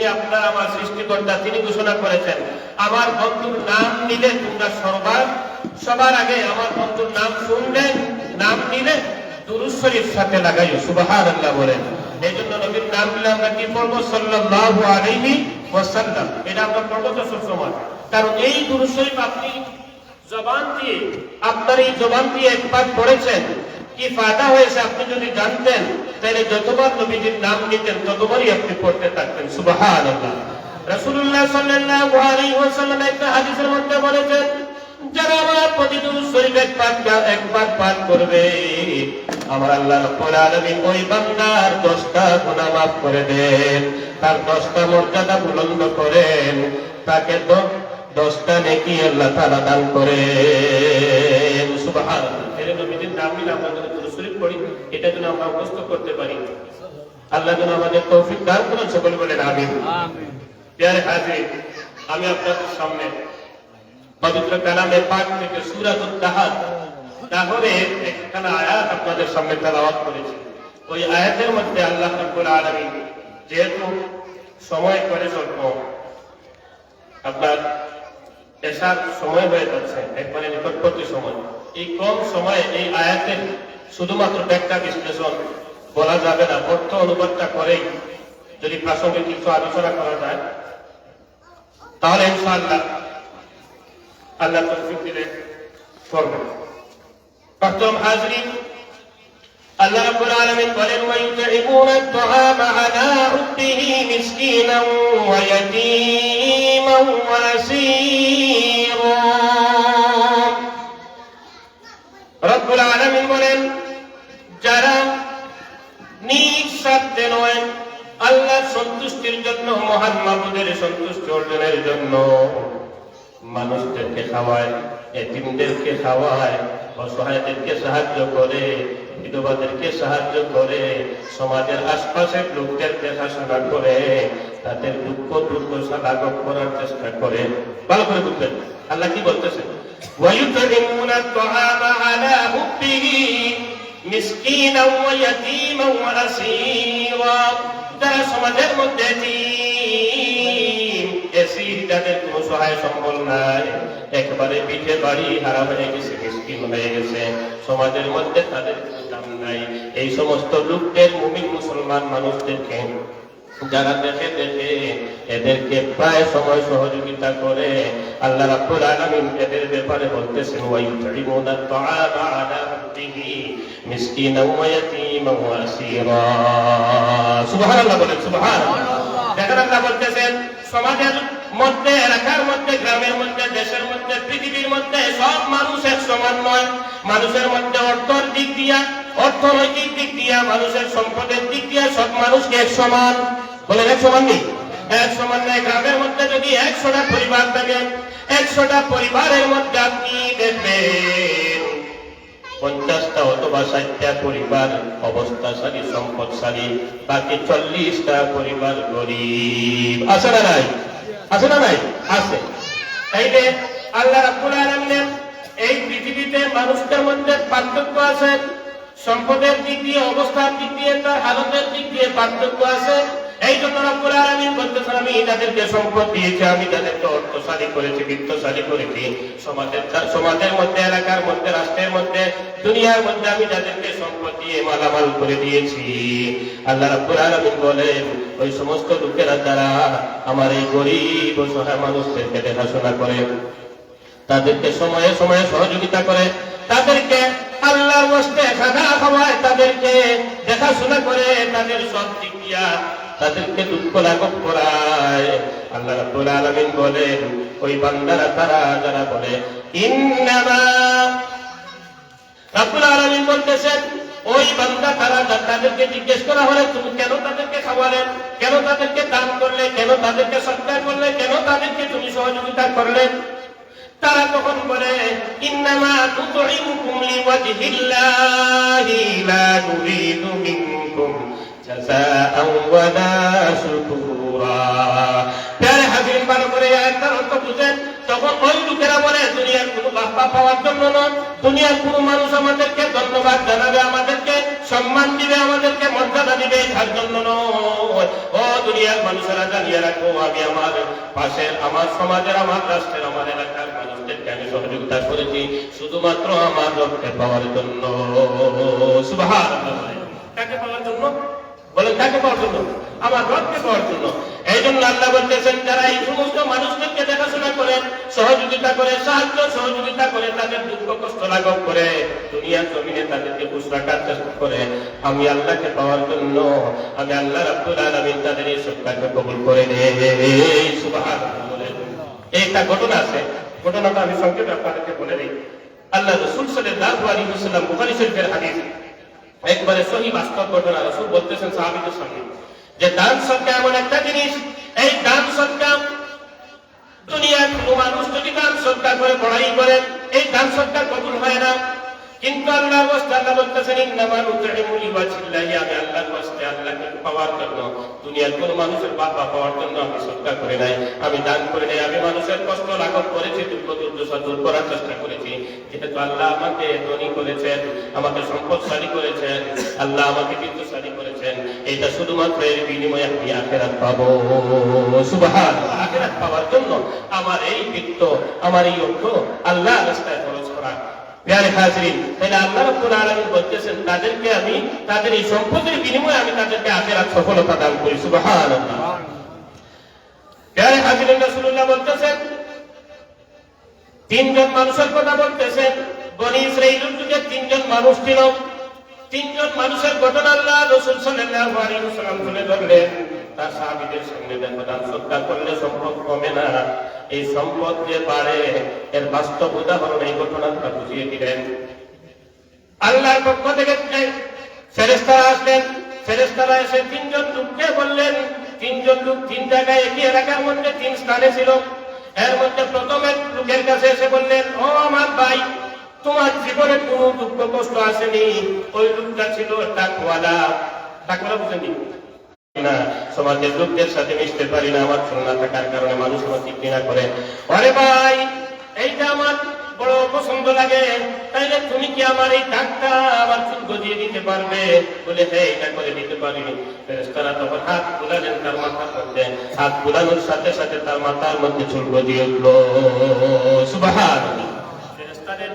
যিনি আপনার আমার সৃষ্টিকর্তা, তিনি ঘোষণা করেছেন, আমার বন্ধুর নাম নিলে তোমরা সর্বার সবার আগে আমার বন্ধুর নাম শুনলেন নাম নিলে দুরুদ শরীফ সাথে লাগাইও, সুবহানাল্লাহ বলেন। এই জন্য নবীর নাম নিলে আমরা কি আলাইহি ওয়াসাল্লাম। এটা আমরা পড়ব তো সবসময়। কারণ এই আপনি জবান দিয়ে, আপনার এই জবান দিয়ে একবার পড়েছেন। কি ফায়দা হয়েছে আপনি যদি জানতেন, তাহলে যতবার নবীজির নাম নিতেন, ততবারই আপনি পড়তে থাকতেন। একটা হাদিসের মধ্যে বলেছেন আমার করে দেন। তার দশটা মর্যাদা বুলন্দ করেন। তাকে তো নেকি আল্লাহ তাআলা দান করেন। এর নবীজির নাম নিলে আমরা পড়ি এটা যেন আমরা মুখস্থ করতে পারি। আল্লাহ যেন আমাদের তৌফিক দান করেন সকল বলেন আমিন। আমি আপনাদের সামনে পবিত্র কালামে পাক থেকে সূরাতুল তাহার তাহলে একখানা আয়াত আপনাদের সামনে তেলাওয়াত করেছি। ওই আয়াতের মধ্যে আল্লাহ রাব্বুল আলামিন যেহেতু সময় করে স্বল্প আপনার এসার সময় হয়ে যাচ্ছে, একবারে নিকটবর্তী সময়। এই কম সময়ে এই আয়াতের শুধুমাত্র ব্যাখ্যা, বিশ্লেষণ বলা যাবে না, অর্থ অনুবাদটা করেই যদি প্রাসঙ্গিক কিছু আলোচনা করা যায়, তাহলে ইনশাআল্লাহ আল্লাহ তৌফিক দিলে করব প্রথম হাজরিন আল্লাহ রাব্বুল আলামিন বলেন, ওয়া ইউতঈমুনা আত-তাআমা আলা হুব্বিহি মিসকিনান ওয়া ইয়াতীমান ওয়া বলেন, যারা নিজ স্বার্থে নয়, আল্লাহর সন্তুষ্টির জন্য, মহান মাবুদের সন্তুষ্টি অর্জনের জন্য মানুষদেরকে খাওয়ায়, এতিমদেরকে খাওয়ায়, অসহায়দেরকে সাহায্য করে বিধবাদেরকে সাহায্য করে সমাজের আশপাশের লোকদের দেখাশোনা করে তাদের দুঃখ দুর্দশা লাঘব করার চেষ্টা করে ভালো করে বুঝবেন আল্লাহ কি বলতেছেন ويطعمون الطعام على حبه مسكينا ويتيما واسيرا যারা সমাজের মধ্যে এসির সহায় সম্বল নাই একবারে পিঠে বাড়ি হারা হয়ে গেছে মিসকিন হয়ে গেছে। সমাজের মধ্যে তাদের দাম নাই। এই সমস্ত লোকদের মুমিন মুসলমান মানুষদেরকে যারা দেখে দেখে এদেরকে প্রায় সময় সহযোগিতা করে আল্লাহ রাব্বুল আলামিন এদের ব্যাপারে বলতেছেন ওয়া ইউতঈমুনা আত-তাআমা আলা হাব্বিহি মিসকিনান ওয়া ইয়াতীমান ওয়া আসীরা। সুবহানাল্লাহ বলেন সুবহানাল্লাহ। দেখেন আল্লাহ বলতেছেন সমাজের মধ্যে, এলাকার মধ্যে, গ্রামের মধ্যে, দেশের মধ্যে, পৃথিবীর মধ্যে সব মানুষ এক সমান নয়। মানুষের মধ্যে অর্থর দিক দিয়া, অর্থনৈতিক দিক দিয়া, মানুষের সম্পদের দিক দিয়া সব মানুষকে এক সমান বলেন এক সমান নেই এক সমান নেই গ্রামের মধ্যে যদি একশোটা পরিবার থাকে, একশোটা পরিবারের মধ্যে আপনি দেখবেন, পঞ্চাশটা অথবা ষাটটা পরিবার অবস্থাশালী, সম্পদশালী, বাকি চল্লিশটা পরিবার গরিব। না নাই? আছে না নাই? আছে। তাইলে আল্লাহ রাব্বুল আলামিন এই পৃথিবীতে মানুষদের মধ্যে পার্থক্য আছে, সম্পদের দিক দিয়ে অবস্থার দিক দিয়ে তার হালতের দিক দিয়ে পার্থক্য আছে। এই জন্য রব্বুল আলামিন বলতেছেন, আমি যাদেরকে সম্পদ দিয়েছি, আমি তাদেরকে অর্থশালী করেছি, বিত্তশালী করেছি। সমাজের সমাজের মধ্যে, এলাকার মধ্যে, রাষ্ট্রের মধ্যে, দুনিয়ার মধ্যে আমি যাদেরকে সম্পদ দিয়ে মালামাল করে দিয়েছি। আল্লাহ রাব্বুল আলামিন বলেন, ওই সমস্ত লোকেরা আমার এই গরিব ও সহায় মানুষদেরকে দেখাশোনা করে, তাদেরকে সময়ে সময়ে সহযোগিতা করে, তাদেরকে আল্লাহর বস্তে খানা তাদেরকে দেখাশোনা করে, তাদের সব দিক দিয়া তাদেরকে দুঃখ লাঘব করায়। আল্লাহ রাব্বুল আলামিন বলেন, ওই বান্দারা তারা যারা বলে, ইন্নামা রাব্বুল আলামিন বলতেছেন, ওই বান্দা তারা তাদেরকে জিজ্ঞেস করা হলে তুমি কেন তাদেরকে খাওয়ালেন কেন তাদেরকে দান করলে? কেন তাদেরকে সৎকার করলে? কেন তাদেরকে তুমি সহযোগিতা করলেন তারা তখন বলে, ইন্নামা তুতইমুকুম লিওয়াজহিল্লাহি লা নুরিদু মিনকুম। প্যারে হাজির ভালো করে বুঝেন তখন ওই লোকেরা বলে, দুনিয়ার কোনো বাপ্পা পাওয়ার জন্য নয়, দুনিয়ার মানুষ আমাদেরকে ধন্যবাদ জানাবে, আমাদেরকে সম্মান দিবে, আমাদেরকে মর্যাদা দিবে, তার জন্য নয়। ও দুনিয়ার মানুষেরা, জানিয়ে আমি আমার পাশের, আমার সমাজের, আমার রাষ্ট্রের, আমার এলাকার মানুষদেরকে আমি সহযোগিতা করেছি, শুধুমাত্র আমার রক্ষে পাওয়ার জন্য। সুভাষ কাকে পাওয়ার জন্য, আমার রবকে পাওয়ার জন্য। এই জন্য আল্লাহ বলতেছেন, যারা এই সমস্ত মানুষদেরকে দেখাশোনা করে, সহযোগিতা করে, সাহায্য সহযোগিতা করে, তাদের দুঃখ, কষ্ট লাঘব করে, দুনিয়ার জমিনে তাদেরকে খুশ চেষ্টা করে, আমি আল্লাহকে পাওয়ার জন্য, আমি আল্লাহ রাব্বুল আলামিন তাদের এই সত্যাকে কবুল করে নেই সুবহানাল্লাহ। বলেন। এই একটা ঘটনা আছে, ঘটনাটা আমি সংক্ষেপে আপনাদেরকে বলে দিই। আল্লাহ রসুল সাল্লাল্লাহু আলাইহি ওয়াসাল্লাম বুখারী শরীফের হাদিস একবারে সহি বাস্তব ঘটনা রসুল বলতেছেন সাহাবিদের সঙ্গে। যে দান সৎকা এমন একটা জিনিস, এই দান সৎকা দুনিয়ার কোনো মানুষ যদি দান সৎকা করে বড়াই করেন এই দান সৎকা কবুল হয় না কিন্তু আল্লাহর ওয়াস্তে আল্লাহ বলতেছেন ইন্নামা আল্লাহর ওয়াস্তে আল্লাহকে পাওয়ার জন্য দুনিয়ার কোন মানুষের বাবা পাওয়ার জন্য আমি করে নাই আমি দান করে নাই আমি মানুষের কষ্ট লাঘব করেছি দুঃখ দুর্দশা দূর করার চেষ্টা করেছি যেহেতু আল্লাহ আমাকে ধনী করেছেন আমাকে সম্পদশালী করেছেন আল্লাহ আমাকে করেছেন এটা শুধুমাত্র এর বিনিময়ে আমি আখেরাত পাবো সুবহান আখেরাত পাওয়ার জন্য আমার এই বিত্ত আমার এই অর্থ আল্লাহ রাস্তায় প্যারে তাহলে আল্লাহ আলামিন বলতেছেন, তাদেরকে আমি, তাদের এই সম্পদের বিনিময়ে আমি তাদেরকে আখেরাত সফলতা দান করি, সুবহানাল্লাহ। তিনজন মানুষের কথা বলতেছেন, বনি যুগে তিনজন মানুষ ছিল। তিনজন মানুষের ঘটনা আল্লাহ তুলে ধরলেন। তার সাহাবীদের সঙ্গে করলে সম্পদ কমে না। এই সম্পদ যে পারে, এর বাস্তব উদাহরণ এই ঘটনাটা বুঝিয়ে দিলেন। আল্লাহর পক্ষ থেকে ফেরেস্তারা আসলেন ফেরেস্তারা এসে তিনজন লোককে বললেন, তিনজন লোক তিন জায়গায় একই এলাকার মধ্যে তিন স্থানে ছিল। এর মধ্যে প্রথমের লোকের কাছে এসে বললেন, ও আমার ভাই, তোমার জীবনে কোনো দুঃখ কষ্ট আসেনি। ওই লোকটা ছিল টাকওয়ালা টাকওয়ালা বুঝেনি না সমাজের লোকদের সাথে মিশতে পারি না আমার ছোট থাকার কারণে মানুষ আমাকে ঘৃণা করে। আরে ভাই এইটা আমার বড় পছন্দ লাগে। তাইলে তুমি কি আমার এই টাকটা আমার চুল গজিয়ে দিতে পারবে? বলে হ্যাঁ এটা করে দিতে পারি ফেরেশতারা তখন হাত বুলালেন তার মাথার মধ্যে হাত বুলানোর সাথে সাথে তার মাথার মধ্যে চুল গজিয়ে উঠল। সুবাহান ফেরেশতাদের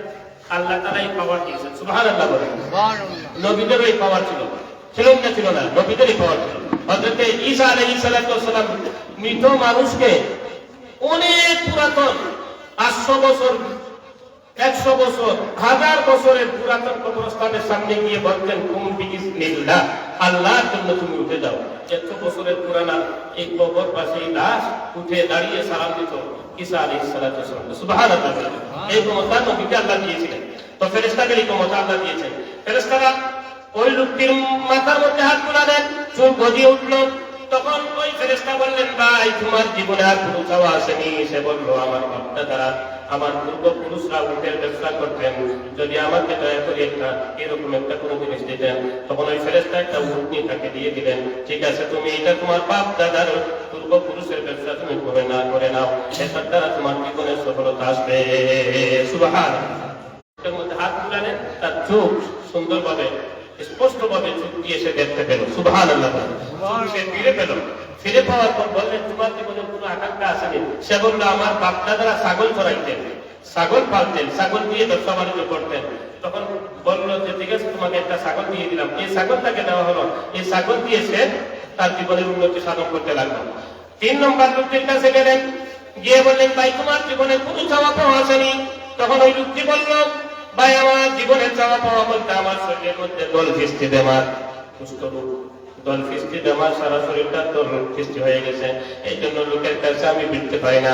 আল্লাহ তালাই পাওয়ার দিয়েছেন। সুবাহান আল্লাহ বলেন। নবীদেরও এই পাওয়ার ছিল। ছিল না ছিল না। নবীদেরই পাওয়ার ছিল। হযরত ঈসা আলাইহিস সালাম মৃত মানুষকে অনেক পুরাতন পাঁচশো বছর, একশো বছর, হাজার বছরের পুরাতন কবরস্থানের সামনে গিয়ে বলতেন, কুম বিসমিল্লাহ আল্লাহর জন্য তুমি উঠে যাও। এত বছরের পুরানা এই কবর পাশে এই লাশ উঠে দাঁড়িয়ে সালাম দিত ঈসা আলাইহিস সুবহানাল্লাহ। এই ক্ষমতা নবীকে আল্লাহ দিয়েছিলেন। তো ফেরেশতাদের এই ক্ষমতা আল্লাহ দিয়েছেন। ফেরেশতারা ওই লোকটির মাথার মধ্যে হাত বুলালেন, চোখ গজিয়ে উঠল। তখন ওই ফেরেশতা বললেন, ভাই, তোমার জীবনে আর কোনো চাওয়া আসেনি। সে বলল, আমার বাপটা দ্বারা আমার পূর্বপুরুষরা উঠের ব্যবসা করতেন। যদি আমাকে দয়া করে একটা এরকম একটা কোনো জিনিস দিতেন। তখন ওই ফেরেশতা একটা উটনি তাকে দিয়ে দিলেন, ঠিক আছে, তুমি এটা তোমার বাপ দাদার পূর্বপুরুষের ব্যবসা তুমি করে না, করে নাও। এটার দ্বারা তোমার জীবনে সফলতা আসবে। মধ্যে হাত বুলালেন, তার চোখ সুন্দরভাবে স্পষ্টভাবে চোখ দিয়ে দেখতে পেল। আল্লাহ সে ফিরে পেল। ফিরে পাওয়ার পর বললেন, তোমার জীবনে কোনো আকাঙ্ক্ষা আসেনি সে বলল, আমার বাপ দাদারা ছাগল চড়াইতেন ছাগল পালতেন, ছাগল দিয়ে ব্যবসা বাণিজ্য করতেন। তখন বলল যে, ঠিক আছে, তোমাকে একটা ছাগল দিয়ে দিলাম। এই ছাগলটাকে দেওয়া হলো। এই ছাগল দিয়ে সে তার জীবনের উন্নতি সাধন করতে লাগল। তিন নম্বর লোকটির কাছে গেলেন গিয়ে বললেন, ভাই, তোমার জীবনে কোনো চাওয়া পাওয়া আসেনি। তখন ওই লোকটি বলল ভাই, আমার জীবনে চাওয়া পাওয়া বলতে আমার শরীরের মধ্যে দল ফিস্তি দেওয়ার সুস্থ দল ফিস্তি দেওয়ার সারা শরীরটা তোর ফিস্তি হয়ে গেছে। এই জন্য লোকের কাছে আমি বৃত্তি পাই না।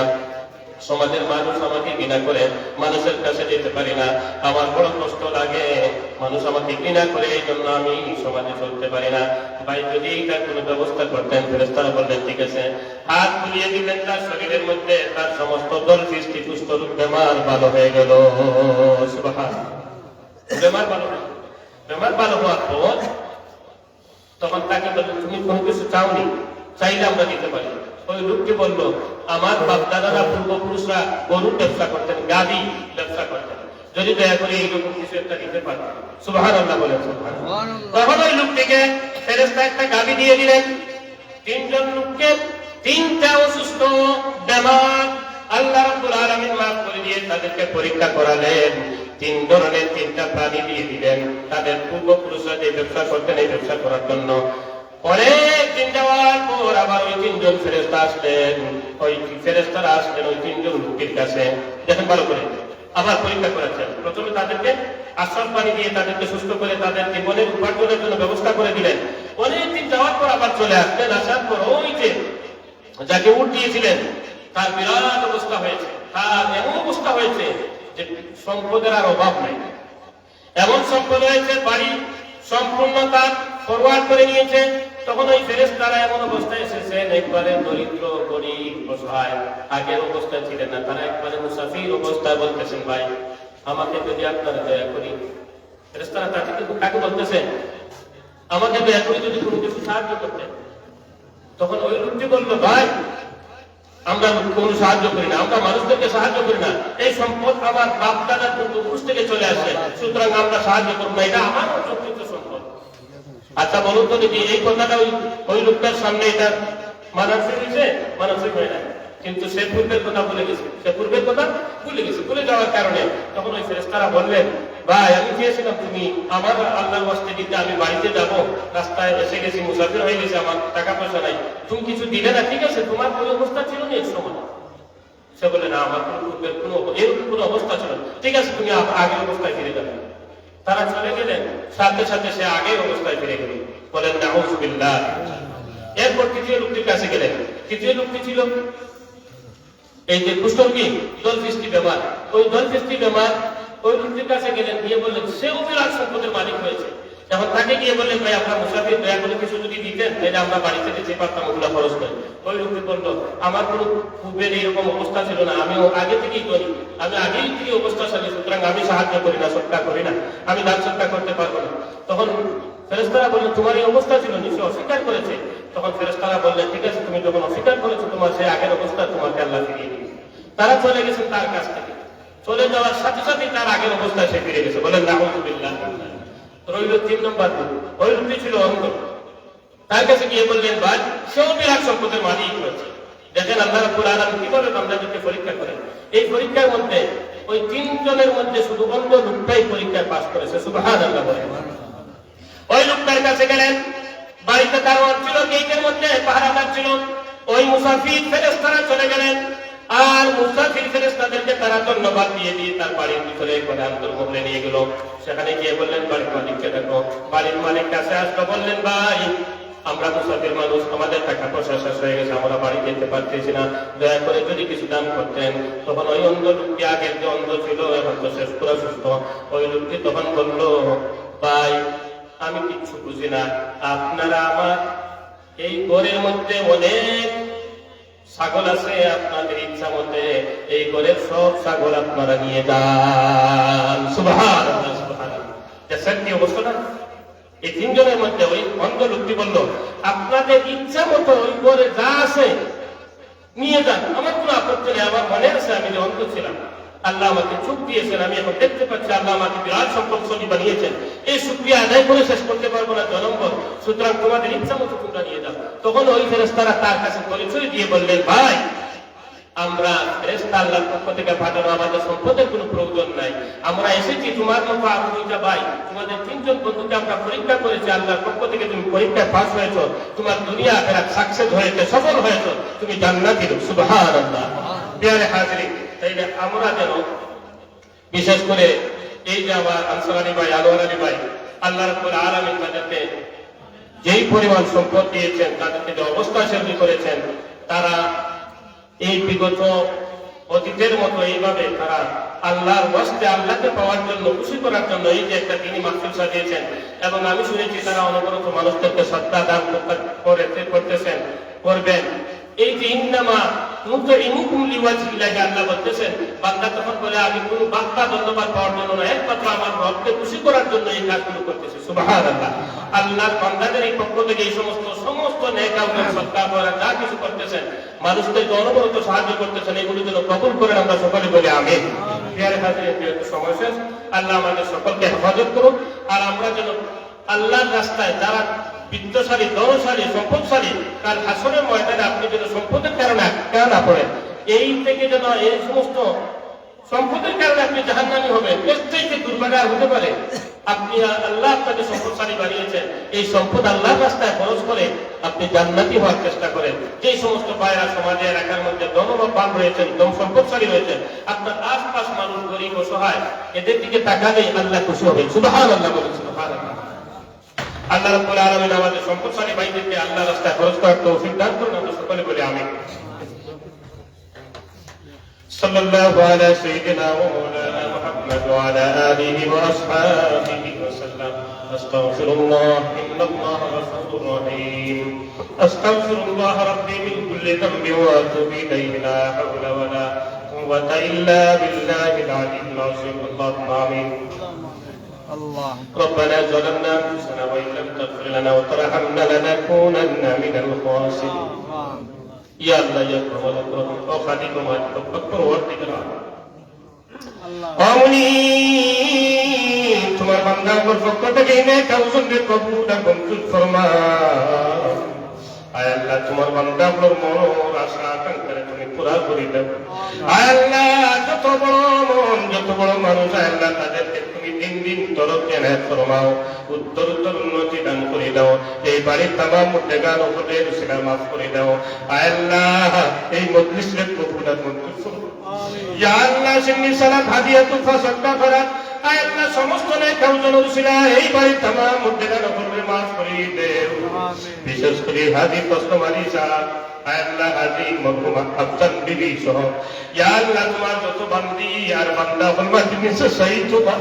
সমাজের মানুষ আমাকে ঘৃণা করে, মানুষের কাছে যেতে পারি না। আমার বড় কষ্ট লাগে, মানুষ আমাকে ঘৃণা করে, এই জন্য আমি সমাজে চলতে পারি না। ভাই, যদি এইটার কোনো ব্যবস্থা করতেন ফেরেস্তারা বললেন, ঠিক আছে। হাত বুলিয়ে দিলেন, তার শরীরের মধ্যে তার সমস্ত দল সৃষ্টি পুষ্ট রূপ বেমার ভালো হয়ে গেল। বেমার ভালো বেমার ভালো হওয়ার পর তখন তাকে বললেন, তুমি কোনো কিছু চাওনি, চাইলে আমরা দিতে পারি। ওই লোকটি বলল, আমার বাপ দাদারা পূর্বপুরুষরা গরুর ব্যবসা করতেন গাবি ব্যবসা করতেন। যদি দয়া করে এইরকম কিছু একটা দিতে পারেন সুবাহান আল্লাহ সুবহানাল্লাহ। তখন ওই লোকটিকে ফেরেস্তা একটা গাবি দিয়ে দিলেন। তিনজন লোককে তিনটা অসুস্থ, বেমার আল্লাহ রাব্বুল আলামিন মাফ করে দিয়ে তাদেরকে পরীক্ষা করালেন। তিন ধরনের তিনটা প্রাণী দিয়ে দিলেন। তাদের পূর্বপুরুষরা যে ব্যবসা করতেন, এই ব্যবসা করার জন্য অনেক দিন যাওয়ার পর আবার ওই তিনজন ফেরেস্তা আসলেন। ওই ফেরেস্তারা আসলেন, ওই তিনজন লোকের কাছে। দেখেন ভালো করে। আবার পরীক্ষা করেছেন। প্রথমে তাদেরকে আশ্রম পানি দিয়ে তাদেরকে সুস্থ করে তাদের জীবনের উপার্জনের জন্য ব্যবস্থা করে দিলেন। অনেকদিন যাওয়ার পর আবার চলে আসলেন। আসার পর ওই যে যাকে উঠ দিয়েছিলেন, তার বিরাট অবস্থা হয়েছে। তার এমন অবস্থা হয়েছে যে সম্পদের আর অভাব নেই। এমন সম্পদ হয়েছে, বাড়ি সম্পূর্ণ তার ফরওয়ার্ড করে নিয়েছে। তখন ওই ফেরেস তারা এমন অবস্থায় এসেছেন একবারে দরিদ্র, গরিব, অসহায়, আগের অবস্থায় ছিলেন না। তারা একবারে মুসাফির অবস্থায় বলতেছেন, ভাই, আমাকে যদি আপনারা দয়া করি ফেরেস্তারা তাকে কিন্তু কাকে বলতেছেন আমাকে দয়া করে যদি কোনো কিছু সাহায্য করতেন। তখন ওই লোকটি বলল, ভাই, আমরা কোন সাহায্য করি না, আমরা মানুষদেরকে সাহায্য করি না। এই সম্পদ আমার বাপ দাদার পূর্বপুরুষ থেকে চলে আসে, সুতরাং আমরা সাহায্য করব এটা আমার আচ্ছা বলুন তো দেখি, এই কথাটা ওই ওই লোকটার সামনে এটা মানানসিক হয়েছে? মানানসিক হয় না। কিন্তু সে পূর্বের কথা বলে গেছে। সে পূর্বের কথা ভুলে গেছে, ভুলে যাওয়ার কারণে। তখন ওই ফেরেস্তারা বললেন, ভাই, আমি চেয়েছিলাম তুমি আমার আল্লাহর ওয়াস্তে দিতে আমি বাড়িতে যাব। রাস্তায় এসে গেছি, মুসাফির হয়ে গেছে, আমার টাকা পয়সা নাই। তুমি কিছু দিলে না, ঠিক আছে, তোমার ওই অবস্থা ছিল না সময়? সে বলে না, আমার কোনো পূর্বের কোনো এরকম কোনো অবস্থা ছিল। ঠিক আছে, তুমি আগের অবস্থায় ফিরে যাবে। তারা চলে গেলেন সাথে সাথে সে আগের অবস্থায় ফিরে গেল। বলেন নাউজুবিল্লাহ এরপর তৃতীয় লোকটির কাছে গেলেন তৃতীয় লোকটি ছিল এই যে কুষ্ঠরোগী দলফিস্তি বেমার। ওই দল দলফিস্তি বেমার ওই লোকটির কাছে গেলেন, গিয়ে বললেন সেও বিরাট সম্পদের মালিক হয়েছে। এখন তাকে গিয়ে বললেন ভাই, আপনার মুসাফির দয়া করে কিছু যদি দিতেন, তাহলে আমরা বাড়ি থেকে যে পারতাম ওগুলো খরচ করি। ওই লোকটি বলল, আমার কোনো পূর্বের এইরকম অবস্থা ছিল না। আমি আগে থেকেই করি। আমি আগেই থেকে অবস্থা অবস্থাশালী, সুতরাং আমি সাহায্য করি না, সৎকার করি না। আমি দান সৎকার করতে পারব না। তখন ফেরেস্তারা বললেন তোমার এই অবস্থা ছিল নিশ্চয় অস্বীকার করেছে? তখন ফেরেস্তারা বললেন ঠিক আছে, তুমি যখন অস্বীকার করেছ, তোমার সেই আগের অবস্থা তোমাকে আল্লাহ ফিরিয়ে দিয়েছে তারা চলে গেছেন তার কাছ থেকে। চলে যাওয়ার সাথে সাথে তার আগের অবস্থায় সে ফিরে গেছে। বলেন নাহমদুল্লাহ রইল তিন নম্বর। ওই ছিল অন্ধ। তার কাছে গিয়ে বললেন, ভাই সেও বিরাট সম্পদের মালিক হয়েছে দেখেন আল্লাহ রাব্বুল আলামিন কীভাবে বান্দাদেরকে পরীক্ষা করেন। এই পরীক্ষার মধ্যে ওই তিনজনের মধ্যে শুধু অন্ধ লোকটাই পরীক্ষায় পাশ করেছে। সুবহানাল্লাহ বলেন। ওই লোকটার কাছে গেলেন। বাড়িতে দারোয়ান ছিল গেটের মধ্যে পাহারাদার ছিল। ওই মুসাফির ফেরেস্তারা চলে গেলেন। আর মুসাফির ফেরেস্তাদেরকে তারা ধন্যবাদ দিয়ে দিয়ে তার বাড়ির ভিতরে করে অন্তর্মহলে নিয়ে গেল। সেখানে গিয়ে বললেন, বাড়ির মালিককে দেখো। বাড়ির মালিক কাছে আসলো, বললেন, ভাই, আমরা মুসাফির মানুষ, আমাদের টাকা পয়সা শেষ হয়ে গেছে, আমরা বাড়ি যেতে পারতেছি না। দয়া করে যদি কিছু দান করতেন। তখন ওই অন্ধ লোকটি আগের যে অন্ধ ছিল, এখন তো শেষ, পুরো সুস্থ। ওই লোকটি তখন বলল, ভাই, আমি কিচ্ছু বুঝি না। আপনারা আমার এই ঘরের মধ্যে অনেক ছাগল আছে, আপনাদের ইচ্ছা মতে এই করে সব ছাগল আপনারা নিয়ে যান। সুবহান কি অবস্থা না এই তিনজনের মধ্যে ওই অন্ধ লোকটি বলল আপনাদের ইচ্ছা মতো ওই ঘরে যা আছে নিয়ে যান। আমার কোনো আপত্তি নেই, আমার মনে আছে আমি যে অন্ধ ছিলাম। আল্লাহ আমাকে চোখ দিয়েছেন, আমি এখন দেখতে পাচ্ছি আল্লাহ আমাকে বিরাট সম্পদশালী বানিয়েছেন। এই শুক্রিয়া আদায় করে শেষ করতে পারব না জনম্বর সুতরাং তোমাদের ইচ্ছা মতো তোমরা নিয়ে যাও। তখন ওই ফেরেস্তারা তার কাছে পরিচয় দিয়ে বললেন, ভাই, আমরা ফেরেস্তা আল্লাহর পক্ষ থেকে পাঠানো আমাদের সম্পদের কোনো প্রয়োজন নাই। আমরা এসেছি, তোমার মতো আর দুইটা ভাই, তোমাদের তিনজন বন্ধুকে আমরা পরীক্ষা করেছি, আল্লাহর পক্ষ থেকে তুমি পরীক্ষায় পাস হয়েছো, তোমার দুনিয়া আখেরাত সাকসেস হয়েছে, সফল হয়েছো, তুমি জান্নাতি লোক। সুবহানাল্লাহ। বিহারে হাজিরি তাইলে আমরা যেন, বিশেষ করে এই যে আমার আনসার আলী ভাই আনোয়ার আলী ভাই, আল্লাহ রাব্বুল আলামিন তাদেরকে যেই পরিমাণ সম্পদ দিয়েছেন, তাদেরকে যে অবস্থা সৃষ্টি করেছেন, তারা এই বিগত অতীতের মতো এইভাবে তারা আল্লাহর ওয়াস্তে আল্লাহকে পাওয়ার জন্য, খুশি করার জন্য এই যে একটা তিনি মাহফিল সাজিয়েছেন এবং আমি শুনেছি তারা অনবরত মানুষদেরকে শ্রদ্ধা দান করতে- করতেছেন, করবেন। এই যে ইন্নামা আল্লাহ বলতেছেন, বান্দা তখন বলে, আমি কোনো বাক্কা ধন্যবাদ পাওয়ার জন্য না আমার রবকে খুশি করার জন্য এই করতেছি। আল্লাহর বান্দাদের এই পক্ষ থেকে এই সমস্ত সমস্ত সৎকার করা যা কিছু করতেছেন সাহায্য করতেছেন, এগুলো যেন কবুল করেন আমরা সকলে বলি যেহেতু সময় শেষ। আল্লাহ আমাদের সকলকে হেফাজত করুন আর আমরা যেন আল্লাহর রাস্তায় যারা বিত্তশালী ধনশালী, সম্পদশালী কাল হাসনের ময়দানে আপনি যেন সম্পদের কারণে আটকা না পড়েন। এই থেকে যেন এই সমস্ত সম্পদের কারণে আপনি জাহান্নামি হবেন। এর থেকে দুর্ভাগ্য আর হতে পারে। আপনি আল্লাহ আপনাকে সম্পদশালী বানিয়েছেন। এই সম্পদ আল্লাহর রাস্তায় খরচ করে আপনি জান্নাতি হওয়ার চেষ্টা করেন। যে সমস্ত ভাইরা সমাজে এলাকার মধ্যে ধনবান রয়েছেন দম সম্পদশালী রয়েছেন আপনার আশপাশ মানুষ গরিব অসহায়, এদের দিকে তাকালেই আল্লাহ খুশি হবেন। সুবাহান আল্লাহ বলেন সুবাহান আল্লাহ আল্লাহ আলামিন আমাদের সম্পদশালী ভাইদেরকে রাস্তায় খরচ করার তৌফিক দান করুন আমরা সকলে বলি আমিন صلى الله على سيدنا ومولانا محمد وعلى آله وأصحابه وسلم أستغفر الله إن الله غفور رحيم أستغفر الله ربي من كل ذنب وأتوب إليه لا حول ولا قوة إلا بالله العلي العظيم اللهم آمين ربنا ظلمنا أنفسنا وإن لم تغفر لنا وترحمنا لنكونن من الخاسرين الله يا الله يا أكرم الأكرم وخالق ما تكبر وارتقنا অমনি তোমার বান্দার পক্ষ থেকে নে কাউজনকে কবুল আর মঞ্জুর ফরমা আয় আল্লাহ তোমার বান্দা আপনার মনোর আশা আকাঙ্ক্ষা তুমি পুরা করে দাও আয় আল্লাহ যত বড় মন যত বড় মানুষ আয় আল্লাহ তাদেরকে তুমি দিন দিন তরফ জেনে ফরমাও উত্তর উত্তর উন্নতি দান করে দাও। এই বাড়ির তামাম মুদ্দেগান উপদের সেটা মাফ করে দাও। আল্লাহ এই মজলিসের কবুল মঞ্জুর ফরমাও ইয়া আল্লাহ সিন্নি সালাত হাদিয়া তুফা সদকা করা আয় সমস্ত নেক কাউজন উসিলা এই বাড়ির তামাম মুদ্দেগান উপদের মাফ করে দেও। বিশেষ করে হাদি কষ্টমারি সাহেব আয় আল্লাহ হাদি মরহুমা আফজান বিবি সহ। ইয়া আল্লাহ তোমার যত বান্দি আর বান্দা হলমা জিনিস সহি তো বা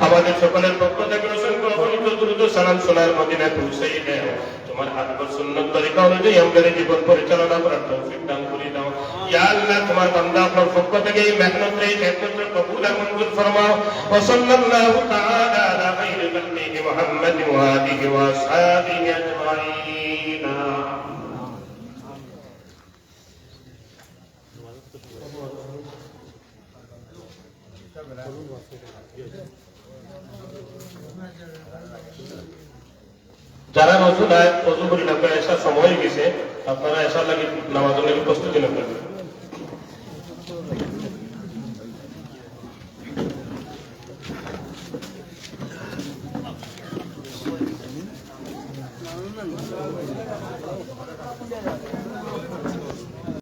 আমাদের সকলের পক্ষ থেকে অসংখ্য দ্রুত সালাম সোনার মদিনায় পৌঁছে দেও। তরিকা অনুযায়ী আমাদের জীবন পরিচালনা করার তোমার আপনার পক্ষ থেকে যারা রসুল আয় রসুল করি না এসার সময় হয়ে গেছে, আপনারা এসার লাগে নামাজ প্রস্তুতি নেবেন।